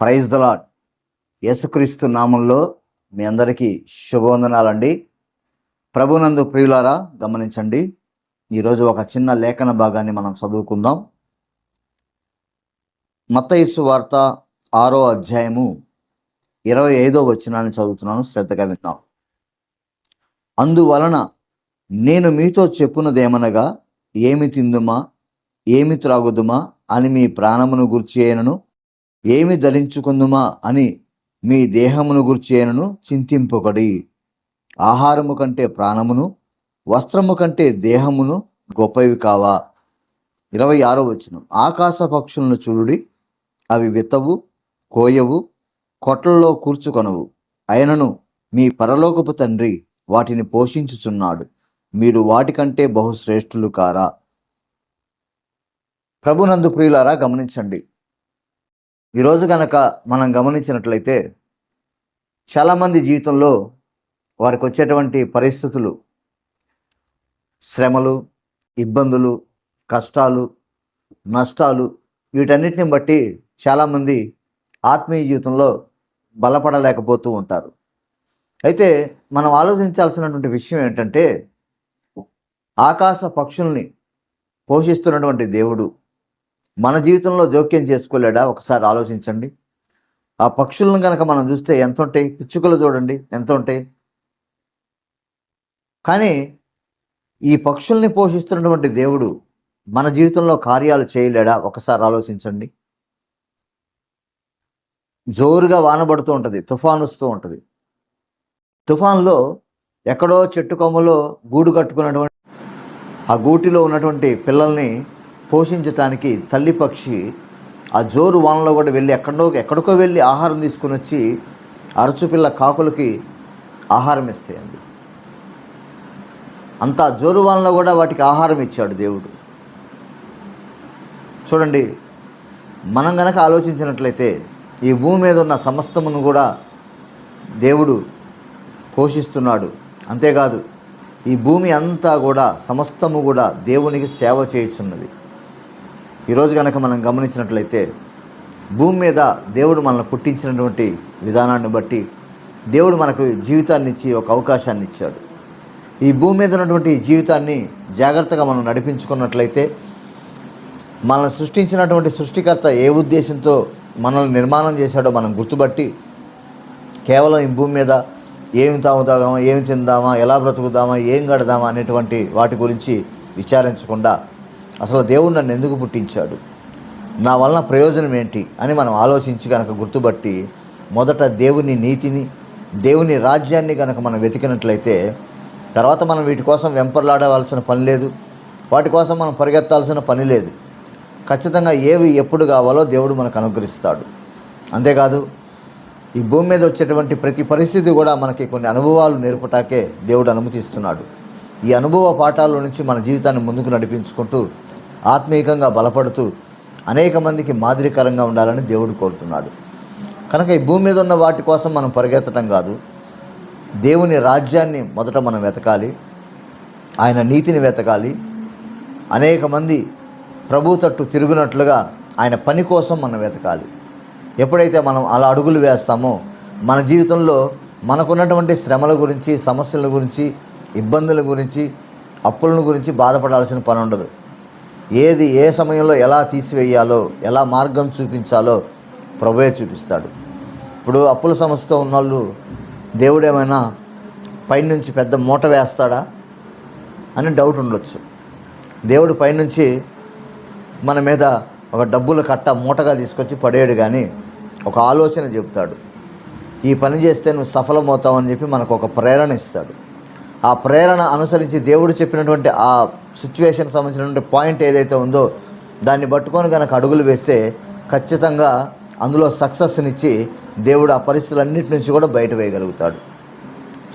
Praise the lord యేసుక్రీస్తు నామంలో మీ అందరికీ శుభవందనాలండి. ప్రభునందు ప్రియులారా గమనించండి. ఈరోజు ఒక చిన్న లేఖన భాగాన్ని మనం చదువుకుందాం. మతయసు వార్త ఆరో అధ్యాయము ఇరవై ఐదో వచ్చినాన్ని చదువుతున్నాను. శ్రద్ధగా విన్నాం అందువలన నేను మీతో చెప్పున్నదేమనగా ఏమి తిందుమా? ఏమి త్రాగుదుమా? అని మీ ప్రాణమును గుర్చి అయినను ఏమి ధరించుకుందుమా అని మీ దేహమును గుర్చేనను చింతింపొకడి. ఆహారము కంటే ప్రాణమును వస్త్రము కంటే దేహమును గొప్పవి కావా? ఇరవై ఆరో వచనం. ఆకాశ పక్షులను చూడుడి అవి విత్తవు కోయవు కొట్లలో కూర్చుకొనవు. అయినను మీ పరలోకపు తండ్రి వాటిని పోషించుచున్నాడు. మీరు వాటికంటే బహుశ్రేష్ఠులు కారా? ప్రభునందు ప్రియులారా గమనించండి. ఈరోజు కనుక మనం గమనించినట్లయితే చాలామంది జీవితంలో వారికి వచ్చేటువంటి పరిస్థితులు శ్రమలు ఇబ్బందులు కష్టాలు నష్టాలు వీటన్నిటిని బట్టి చాలామంది ఆత్మీయ జీవితంలో బలపడలేకపోతూ ఉంటారు. అయితే మనం ఆలోచించాల్సినటువంటి విషయం ఏంటంటే ఆకాశ పక్షుల్ని పోషిస్తున్నటువంటి దేవుడు మన జీవితంలో జోక్యం చేసుకోలేడా? ఒకసారి ఆలోచించండి. ఆ పక్షులను కనుక మనం చూస్తే ఎంత ఉంటాయి? పిచ్చుకలు చూడండి ఎంత ఉంటాయి? కానీ ఈ పక్షుల్ని పోషిస్తున్నటువంటి దేవుడు మన జీవితంలో కార్యాలు చేయలేడా? ఒకసారి ఆలోచించండి. జోరుగా వానబడుతూ ఉంటుంది తుఫాన్ వస్తూ ఉంటుంది. తుఫాన్లో ఎక్కడో చెట్టు కొమ్మలో గూడు కట్టుకున్నటువంటి ఆ గూటిలో ఉన్నటువంటి పిల్లల్ని పోషించటానికి తల్లి పక్షి ఆ జోరు వానలో కూడా వెళ్ళి ఎక్కడో ఎక్కడికో వెళ్ళి ఆహారం తీసుకుని వచ్చి అరచుపిల్ల కాకులకి ఆహారం ఇస్తాయండి. అంత జోరు వానలో కూడా వాటికి ఆహారం ఇచ్చాడు దేవుడు. చూడండి మనం గనక ఆలోచించినట్లయితే ఈ భూమి మీద ఉన్న సమస్తమును కూడా దేవుడు పోషిస్తున్నాడు. అంతేకాదు ఈ భూమి అంతా కూడా సమస్తము కూడా దేవునికి సేవ చేయుచున్నది. ఈరోజు కనుక మనం గమనించినట్లయితే భూమి మీద దేవుడు మనల్ని పుట్టించినటువంటి విధానాన్ని బట్టి దేవుడు మనకు జీవితాన్ని ఇచ్చి ఒక అవకాశాన్ని ఇచ్చాడు. ఈ భూమి మీద ఉన్నటువంటి జీవితాన్ని జాగ్రత్తగా మనం నడిపించుకున్నట్లయితే మనల్ని సృష్టించినటువంటి సృష్టికర్త ఏ ఉద్దేశంతో మనల్ని నిర్మాణం చేశాడో మనం గుర్తుపట్టి కేవలం ఈ భూమి మీద ఏమి తాగుతామా ఏమి తిందామా ఎలా బ్రతుకుదామా ఏం గడదామా అనేటువంటి వాటి గురించి విచారించకుండా అసలు దేవుడు నన్ను ఎందుకు పుట్టించాడు? నా వలన ప్రయోజనం ఏంటి? అని మనం ఆలోచించి కనుక గుర్తుపట్టి మొదట దేవుని నీతిని దేవుని రాజ్యాన్ని కనుక మనం వెతికినట్లయితే తర్వాత మనం వీటి కోసం వెంపర్లాడవలసిన పని లేదు. వాటి కోసం మనం పరిగెత్తాల్సిన పని లేదు. ఖచ్చితంగా ఏవి ఎప్పుడు కావాలో దేవుడు మనకు అనుగ్రహిస్తాడు. అంతేకాదు ఈ భూమి మీద వచ్చేటువంటి ప్రతి పరిస్థితి కూడా మనకి కొన్ని అనుభవాలు నేర్పటాకే దేవుడు అనుమతిస్తున్నాడు. ఈ అనుభవ పాఠాల్లో నుంచి మన జీవితాన్ని ముందుకు నడిపించుకుంటూ ఆత్మీయంగా బలపడుతూ అనేక మందికి మాదిరికరంగా ఉండాలని దేవుడు కోరుతున్నాడు. కనుక ఈ భూమి మీద ఉన్న వాటి కోసం మనం పరిగెత్తడం కాదు. దేవుని రాజ్యాన్ని మొదట మనం వెతకాలి. ఆయన నీతిని వెతకాలి. అనేక మంది ప్రభు తట్టు తిరుగునట్లుగా ఆయన పని కోసం మనం వెతకాలి. ఎప్పుడైతే మనం అలా అడుగులు వేస్తామో మన జీవితంలో మనకున్నటువంటి శ్రమల గురించి సమస్యల గురించి ఇబ్బందుల గురించి అప్పులను గురించి బాధపడాల్సిన పని ఉండదు. ఏది ఏ సమయంలో ఎలా తీసివేయాలో ఎలా మార్గం చూపించాలో ప్రభువే చూపిస్తాడు. ఇప్పుడు అప్పుల సమస్యతో ఉన్నవాళ్ళు దేవుడు ఏమైనా పైనుంచి పెద్ద మూట వేస్తాడా అని డౌట్ ఉండొచ్చు. దేవుడు పైనుంచి మన మీద ఒక డబ్బులు కట్ట మూటగా తీసుకొచ్చి పడేయడు కానీ ఒక ఆలోచన చెబుతాడు. ఈ పని చేస్తే నువ్వు సఫలమవుతావు అని చెప్పి మనకు ఒక ప్రేరణ ఇస్తాడు. ఆ ప్రేరణ అనుసరించి దేవుడు చెప్పినటువంటి ఆ సిచ్యువేషన్ సంబంధించినటువంటి పాయింట్ ఏదైతే ఉందో దాన్ని పట్టుకొని కనుక అడుగులు వేస్తే ఖచ్చితంగా అందులో సక్సెస్నిచ్చి దేవుడు ఆ పరిస్థితులన్నిటి నుంచి కూడా బయట వేయగలుగుతాడు.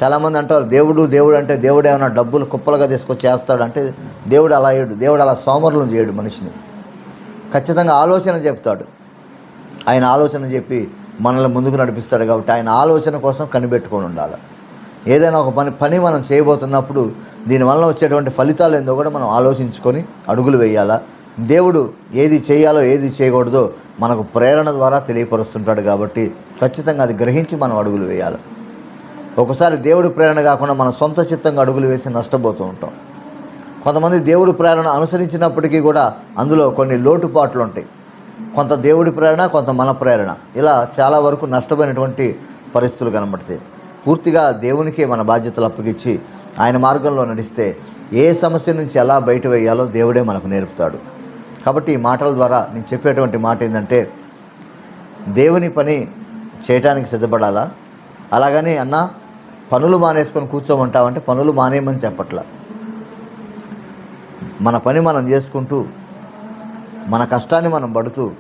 చాలామంది అంటారు దేవుడు దేవుడు అంటే దేవుడు ఏమైనా డబ్బులు కుప్పలుగా తీసుకొచ్చి చేస్తాడంటే దేవుడు అలా చేయడు దేవుడు అలా సోమరులను చేయడు మనిషిని. ఖచ్చితంగా ఆలోచన చెప్తాడు. ఆయన ఆలోచన చెప్పి మనల్ని ముందుకు నడిపిస్తాడు కాబట్టి ఆయన ఆలోచన కోసం కనిపెట్టుకొని ఉండాలి. ఏదైనా ఒక పని పని మనం చేయబోతున్నప్పుడు దీనివల్ల వచ్చేటువంటి ఫలితాలు ఏందో కూడా మనం ఆలోచించుకొని అడుగులు వేయాలా? దేవుడు ఏది చేయాలో ఏది చేయకూడదో మనకు ప్రేరణ ద్వారా తెలియపరుస్తుంటాడు కాబట్టి ఖచ్చితంగా అది గ్రహించి మనం అడుగులు వేయాలి. ఒకసారి దేవుడి ప్రేరణ కాకుండా మన సొంత చిత్తంగా అడుగులు వేసి నష్టపోతూ ఉంటాం. కొంతమంది దేవుడి ప్రేరణ అనుసరించినప్పటికీ కూడా అందులో కొన్ని లోటుపాట్లు ఉంటాయి. కొంత దేవుడి ప్రేరణ కొంత మన ప్రేరణ. ఇలా చాలా వరకు నష్టపోయినటువంటి పరిస్థితులు కనబడతాయి. పూర్తిగా దేవునికే మన బాధ్యతలు అప్పగించి ఆయన మార్గంలో నడిస్తే ఏ సమస్య నుంచి ఎలా బయట వేయాలో దేవుడే మనకు నేర్పుతాడు. కాబట్టి ఈ మాటల ద్వారా నేను చెప్పేటువంటి మాట ఏంటంటే దేవుని పని చేయటానికి సిద్ధపడాలా? అలాగని అన్న పనులు మానేసుకొని కూర్చోమంటావంటే పనులు మానేయమని చెప్పట్లా. మన పని మనం చేసుకుంటూ మన కష్టాన్ని మనం పడుతూ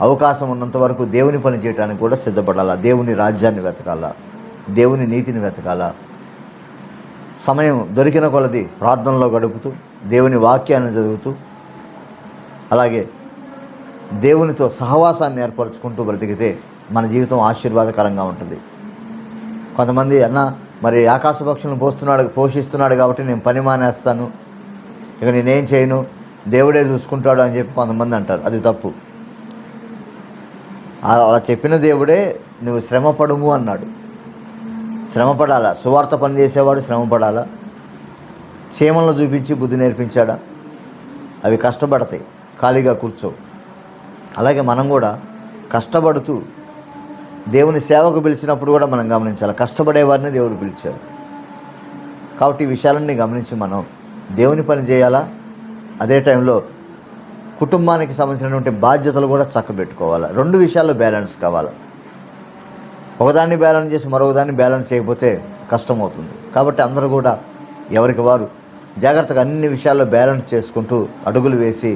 అవకాశం ఉన్నంత వరకు దేవుని పని చేయడానికి కూడా సిద్ధపడాలా? దేవుని రాజ్యాన్ని వెతకాలా? దేవుని నీతిని వెతకాల. సమయం దొరికిన కొలది ప్రార్థనలో గడుపుతూ దేవుని వాక్యాన్ని చదువుతూ అలాగే దేవునితో సహవాసాన్ని ఏర్పరచుకుంటూ బ్రతికితే మన జీవితం ఆశీర్వాదకరంగా ఉంటుంది. కొంతమంది అన్న మరి ఆకాశ పక్షులను పోస్తున్నాడు పోషిస్తున్నాడు కాబట్టి నేను పని మానేస్తాను. ఇక నేనేం చేయను? దేవుడే చూసుకుంటాడు అని చెప్పి కొంతమంది అంటారు. అది తప్పు. అలా చెప్పిన దేవుడే నువ్వు శ్రమపడుము అన్నాడు. శ్రమపడాలా? సువార్త పనిచేసేవాడు శ్రమపడాలా? క్షేమంలో చూపించి బుద్ధి నేర్పించాడా? అవి కష్టపడతాయి. ఖాళీగా కూర్చోవు. అలాగే మనం కూడా కష్టపడుతూ దేవుని సేవకు పిలిచినప్పుడు కూడా మనం గమనించాలి. కష్టపడేవారిని దేవుడు పిలిచాడు. కాబట్టి ఈ విషయాలన్నీ గమనించి మనం దేవుని పని చేయాలా? అదే టైంలో కుటుంబానికి సంబంధించినటువంటి బాధ్యతలు కూడా చక్కబెట్టుకోవాలి? రెండు విషయాల్లో బ్యాలెన్స్ కావాలి? ఒకదాన్ని బ్యాలెన్స్ చేసి మరొకదాన్ని బ్యాలెన్స్ చేయకపోతే కష్టమవుతుంది. కాబట్టి అందరూ కూడా ఎవరికి వారు జాగ్రత్తగా అన్ని విషయాల్లో బ్యాలెన్స్ చేసుకుంటూ అడుగులు వేసి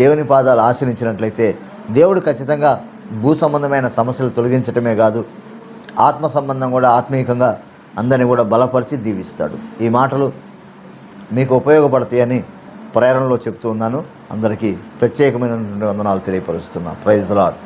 దేవుని పాదాలు ఆశ్రయించినట్లయితే దేవుడు ఖచ్చితంగా భూ సంబంధమైన సమస్యలు తొలగించటమే కాదు ఆత్మ సంబంధం కూడా ఆత్మీయంగా అందరినీ కూడా బలపరిచి దీవిస్తాడు. ఈ మాటలు మీకు ఉపయోగపడతాయని ప్రేరణలో చెప్తూ ఉన్నాను. అందరికీ ప్రత్యేకమైనటువంటి వందనాలు తెలియపరుస్తున్నా. Praise lord